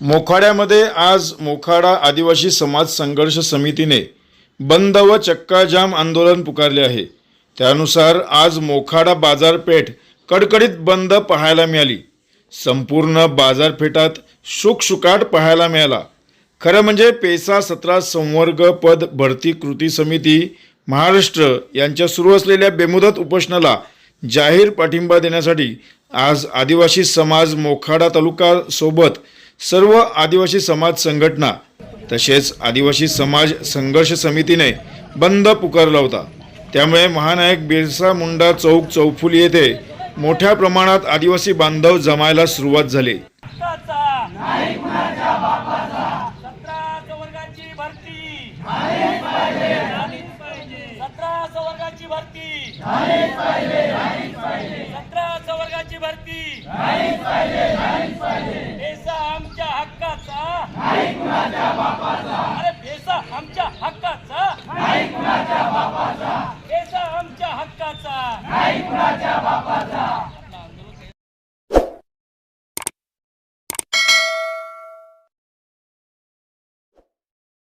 मोखाड्यामध्ये आज मोखाडा आदिवासी समाज संघर्ष समितीने बंद व चक्काजाम आंदोलन पुकारले आहे. त्यानुसार आज मोखाडा बाजारपेठ कडकडीत बंद पाहायला मिळाली. संपूर्ण बाजारपेठात शुकशुकाट पाहायला मिळाला. खरं म्हणजे पेसा सतरा संवर्ग पद भरती कृती समिती महाराष्ट्र यांच्या सुरू असलेल्या बेमुदत उपोषणाला जाहीर पाठिंबा देण्यासाठी आज आदिवासी समाज मोखाडा तालुका सोबत सर्व आदिवासी समाज संघटना तसेच आदिवासी समाज संघर्ष समितीने बंद पुकारला होता. त्यामुळे महानायक बिरसा मुंडा चौक चौफुली येथे मोठ्या प्रमाणात आदिवासी बांधव जमायला सुरुवात झाली. भरती. अरे पेसा आमच्या हक्काचा. नाही कुणाच्या बापाचा पेसा आमच्या हक्काचा. नाही कुणाच्या बापाचा.